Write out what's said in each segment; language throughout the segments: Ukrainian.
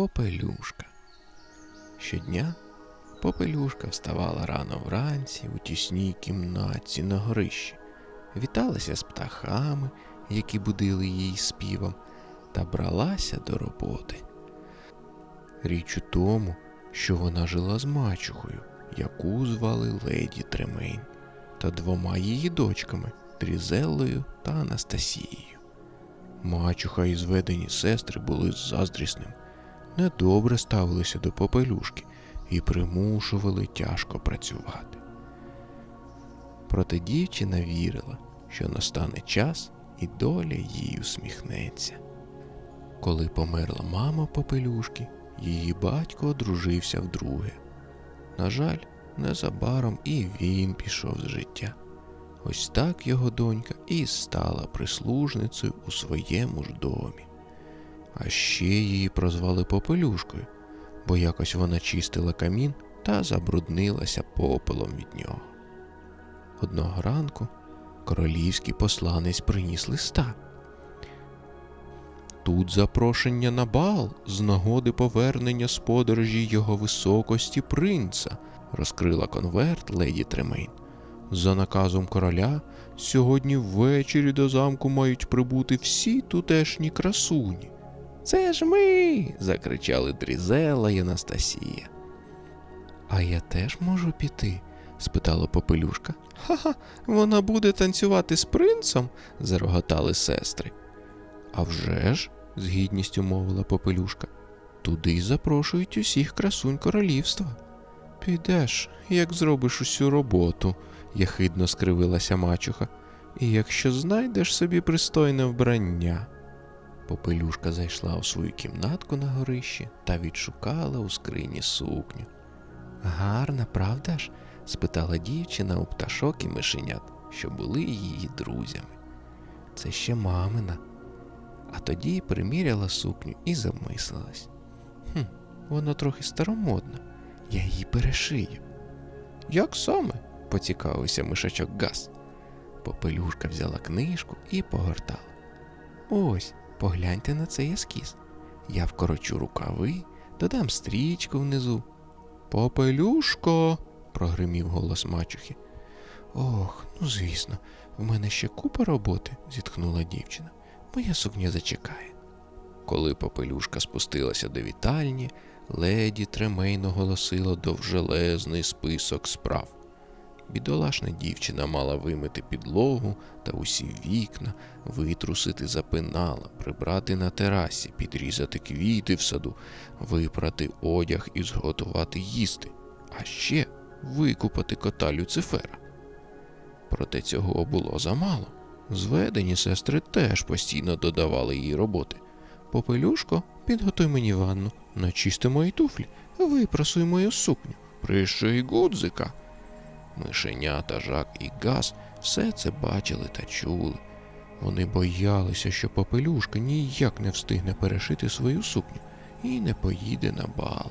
Попелюшка. Щодня Попелюшка вставала рано вранці у тісній кімнатці на горищі, віталася з птахами, які будили її співом, та бралася до роботи. Річ у тому, що вона жила з мачухою, яку звали леді Тремейн, та двома її дочками Трізеллою та Анастасією. Мачуха і зведені сестри були заздрісним, недобре ставилися до попелюшки і примушували тяжко працювати. Проте дівчина вірила, що настане час і доля їй усміхнеться. Коли померла мама попелюшки, її батько одружився вдруге. На жаль, незабаром і він пішов з життя. Ось так його донька і стала прислужницею у своєму ж домі. А ще її прозвали Попелюшкою, бо якось вона чистила камін та забруднилася попелом від нього. Одного ранку королівський посланець приніс листа. Тут запрошення на бал з нагоди повернення з подорожі його високості принца, розкрила конверт леді Тремейн. За наказом короля, сьогодні ввечері до замку мають прибути всі тутешні красуні. Це ж ми. закричали Дрізела й Анастасія. А я теж можу піти? спитала Попелюшка. Ха-ха, вона буде танцювати з принцем? зароготали сестри. «А вже ж», – з гідністю мовила Попелюшка, туди запрошують усіх красунь королівства. Підеш, як зробиш усю роботу, яхидно скривилася мачуха, і якщо знайдеш собі пристойне вбрання. Попелюшка зайшла у свою кімнатку на горищі та відшукала у скрині сукню. Гарна, правда ж? спитала дівчина у пташок і мишенят, що були її друзями. Це ще мамина. А тоді приміряла сукню і замислилась. Хм, вона трохи старомодна, я її перешию. Як саме? поцікавився мишачок Газ. Попелюшка взяла книжку і погортала. Ось, погляньте на цей ескіз. Я вкорочу рукави, додам стрічку внизу. Попелюшко. прогримів голос мачухи. Ох, ну звісно, в мене ще купа роботи, зітхнула дівчина. Моя сукня зачекає. Коли попелюшка спустилася до вітальні, леді тремейно голосила довжелезний список справ. Бідолашна дівчина мала вимити підлогу та усі вікна, витрусити запинала, прибрати на терасі, підрізати квіти в саду, випрати одяг і зготувати їсти, а ще викупати кота Люцифера. Проте цього було замало. Зведені сестри теж постійно додавали їй роботи. Попелюшко, підготуй мені ванну, начисти мої туфлі, випросуй мою сукню, приший гудзика. Мишенята, жак і газ все це бачили та чули. Вони боялися, що попелюшка ніяк не встигне перешити свою сукню і не поїде на бал.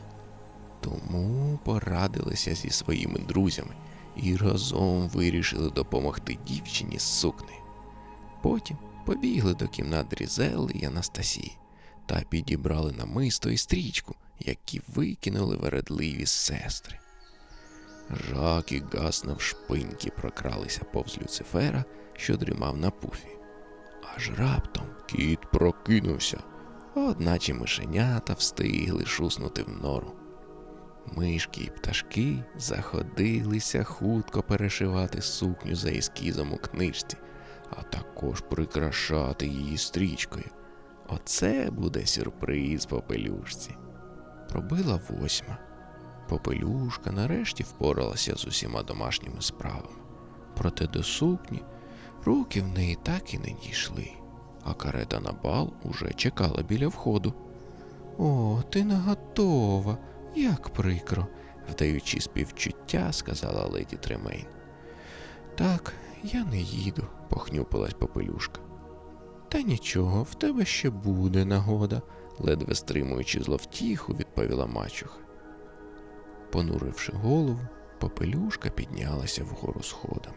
Тому порадилися зі своїми друзями і разом вирішили допомогти дівчині з сукнею. Потім побігли до кімнат Дрізели і Анастасії та підібрали намисто і стрічку, які викинули вередливі сестри. Жак і Гас навшпиньки прокралися повз Люцифера, що дрімав на пуфі. Аж раптом кіт прокинувся, одначе мишенята встигли шуснути в нору. Мишки і пташки заходилися хутко перешивати сукню за ескізом у книжці, а також прикрашати її стрічкою. Оце буде сюрприз попелюшці. Пробила восьма. Попелюшка нарешті впоралася з усіма домашніми справами. Проте до сукні руки в неї так і не дійшли, а карета на бал уже чекала біля входу. О, ти не готова, як прикро, вдаючи співчуття, сказала леді Тремейн. Так, я не їду, похнюпилась попелюшка. Та нічого, в тебе ще буде нагода, ледве стримуючи зловтіху, відповіла мачуха. Понуривши голову, попелюшка піднялася вгору сходами.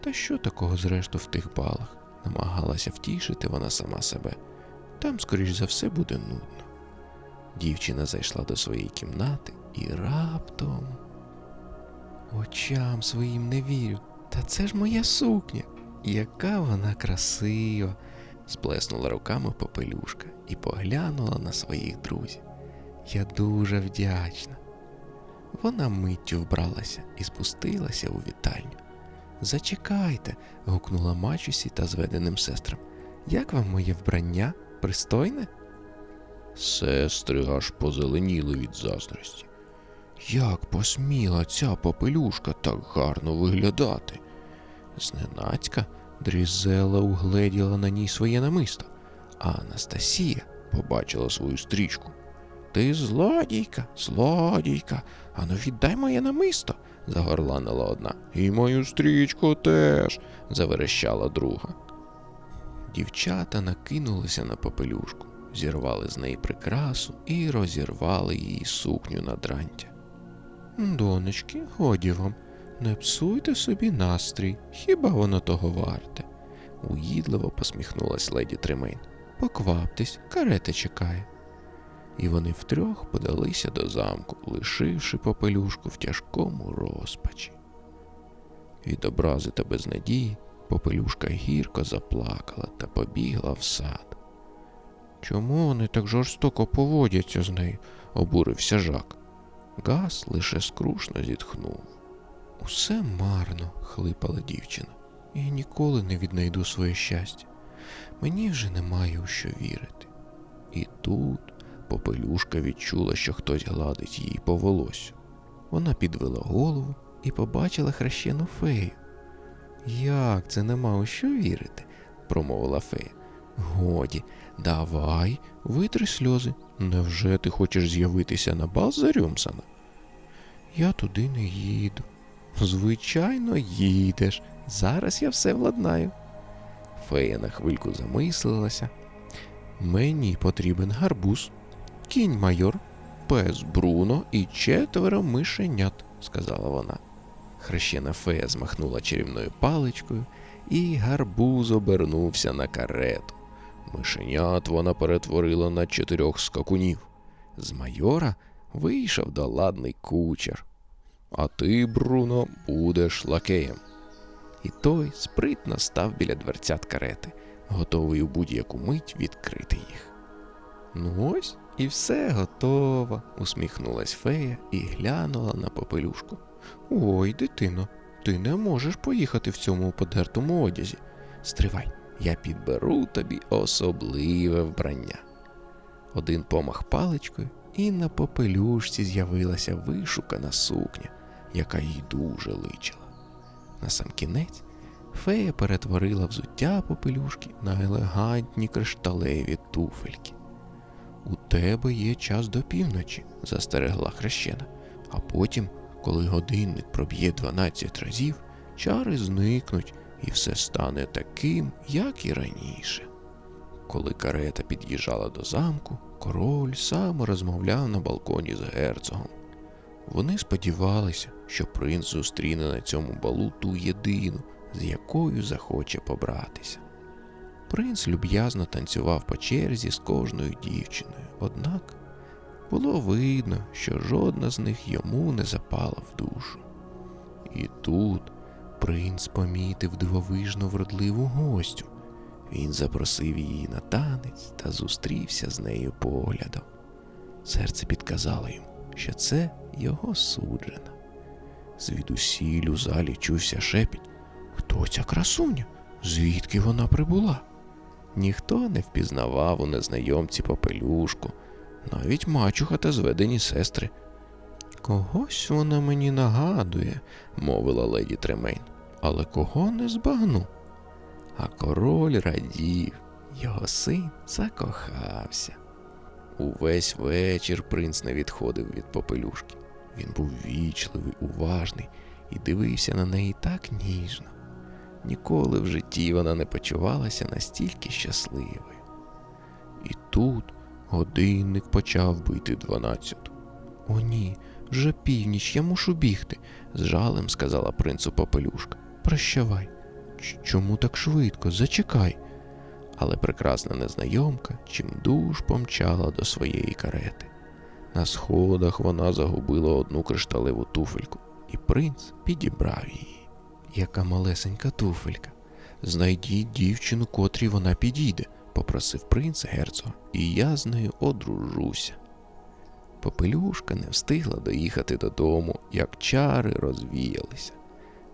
Та що такого зрешту в тих балах? намагалася втішити вона сама себе. Там, скоріш за все, буде нудно. Дівчина зайшла до своєї кімнати і раптом. Очам своїм не вірю. Та це ж моя сукня. Яка вона красива. Сплеснула руками попелюшка і поглянула на своїх друзів. Я дуже вдячна. Вона миттю вбралася і спустилася у вітальню. Зачекайте. гукнула мачусі та зведеним сестрам. Як вам моє вбрання? Пристойне? Сестри аж позеленіли від заздрості. Як посміла ця попелюшка так гарно виглядати? Зненацька Дрізела угледіла на ній своє намисто, а Анастасія побачила свою стрічку. Ти злодійка, злодійка, ану віддай моє намисто, загорланила одна. І мою стрічку теж, заверещала друга. Дівчата накинулися на попелюшку, зірвали з неї прикрасу і розірвали її сукню на дрантя. Донечки, годі вам, не псуйте собі настрій, хіба воно того варте? Уїдливо посміхнулась леді Тремейн. Покваптесь, карета чекає. І вони втрьох подалися до замку, лишивши попелюшку в тяжкому розпачі. Від образи та безнадії попелюшка гірко заплакала та побігла в сад. Чому вони так жорстоко поводяться з нею? обурився жак. Гас лише скрушно зітхнув. Усе марно, хлипала дівчина. Я ніколи не віднайду своє щастя. Мені вже немає у що вірити. І тут попелюшка відчула, що хтось гладить її по волосю. Вона підвела голову і побачила хрещену фею. Як це нема у що вірити? промовила фея. Годі, давай, витри сльози. Невже ти хочеш з'явитися на бал Зарюмсана? Я туди не їду. Звичайно, їдеш. Зараз я все владнаю. Фея на хвильку замислилася. Мені потрібен гарбуз, кінь майор, пес Бруно і четверо мишенят, сказала вона. Хрещена фея змахнула чарівною паличкою, і гарбуз обернувся на карету. Мишенят вона перетворила на чотирьох скакунів. З майора вийшов доладний кучер. А ти, Бруно, будеш лакеєм. І той спритно став біля дверцят карети, готовий у будь-яку мить відкрити їх. Ну ось і все готово, усміхнулась фея і глянула на попелюшку. Ой, дитино, ти не можеш поїхати в цьому подертому одязі. Стривай, я підберу тобі особливе вбрання. Один помах паличкою, і на попелюшці з'явилася вишукана сукня, яка їй дуже личила. На сам кінець фея перетворила взуття попелюшки на елегантні кришталеві туфельки. У тебе є час до півночі, застерегла хрещена, а потім, коли годинник проб'є 12 разів, чари зникнуть і все стане таким, як і раніше. Коли карета під'їжджала до замку, король сам розмовляв на балконі з герцогом. Вони сподівалися, що принц зустріне на цьому балу ту єдину, з якою захоче побратися. Принц люб'язно танцював по черзі з кожною дівчиною, однак було видно, що жодна з них йому не запала в душу. І тут принц помітив дивовижно вродливу гостю. Він запросив її на танець та зустрівся з нею поглядом. Серце підказало йому, що це його суджена. Звідусіль у залі чувся шепіт. Хто ця красуня? Звідки вона прибула? Ніхто не впізнавав у незнайомці попелюшку, навіть мачуха та зведені сестри. Когось вона мені нагадує, мовила леді Тремейн, але кого не збагну. А король радів, його син закохався. Увесь вечір принц не відходив від попелюшки. Він був вічливий, уважний і дивився на неї так ніжно. Ніколи в житті вона не почувалася настільки щасливою. І тут годинник почав бити дванадцяту. О, ні, вже північ, я мушу бігти, з жалем сказала принцу Попелюшка. Прощавай. Чому так швидко? Зачекай. Але прекрасна незнайомка чимдуж помчала до своєї карети. На сходах вона загубила одну кришталеву туфельку, і принц підібрав її. Яка малесенька туфелька. Знайдіть дівчину, котрій вона підійде, попросив принц герцога, і я з нею одружуся. Попелюшка не встигла доїхати додому, як чари розвіялися.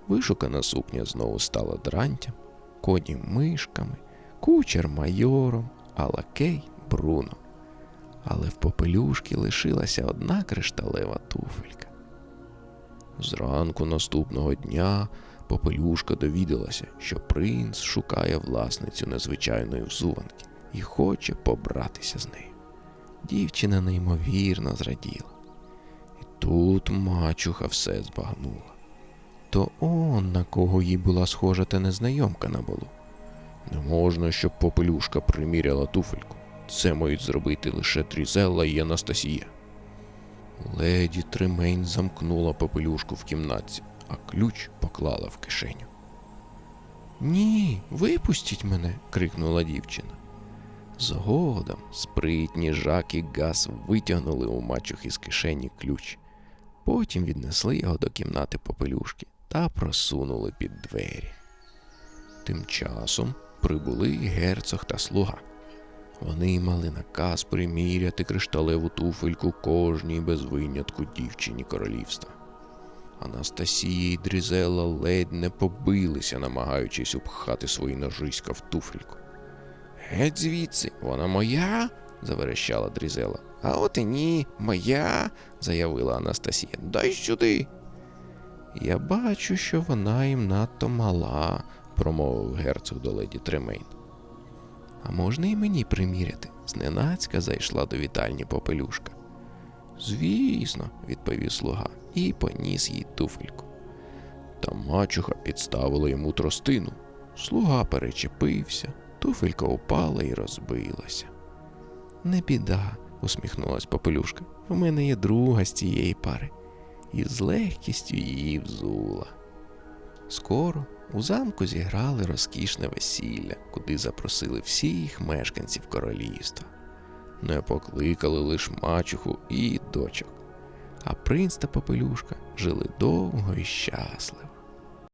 Вишукана сукня знову стала дрантям, коні мишками, кучер майором, а лакей Бруно. Але в попелюшки лишилася одна кришталева туфелька. Зранку наступного дня попелюшка довідалася, що принц шукає власницю незвичайної взуванки і хоче побратися з нею. Дівчина неймовірно зраділа. І тут мачуха все збагнула. То он на кого їй була схожа та незнайомка на балу. Не можна, щоб попелюшка приміряла туфельку. Це мають зробити лише Трізелла і Анастасія. Леді Тремейн замкнула попелюшку в кімнатці, а ключ поклала в кишеню. Ні, випустіть мене. крикнула дівчина. Згодом спритні Жак і Гас витягнули у мачухи з кишені ключ. Потім віднесли його до кімнати попелюшки та просунули під двері. Тим часом прибули герцог та слуга. Вони мали наказ приміряти кришталеву туфельку кожній без винятку дівчині королівства. Анастасія і Дрізела ледь не побилися, намагаючись upхати свої ножиська в туфельку. Геть звідси, вона моя. заверещала Дрізела. А от і ні, моя, заявила Анастасія. Дай сюди. Я бачу, що вона їм надто мала, промовив герцог до леді Тремейн. А можна і мені приміряти? Зненацька зайшла до вітальні попелюшка. Звісно, відповів слуга і поніс їй туфельку. Та мачуха підставила йому тростину. Слуга перечепився, туфелька упала і розбилася. Не біда, усміхнулась попелюшка. У мене є друга з цієї пари, і з легкістю її взула. Скоро у замку зіграли розкішне весілля, куди запросили всіх мешканців королівства. Не покликали лиш мачуху і дочок, а принц та попелюшка жили довго і щасливо.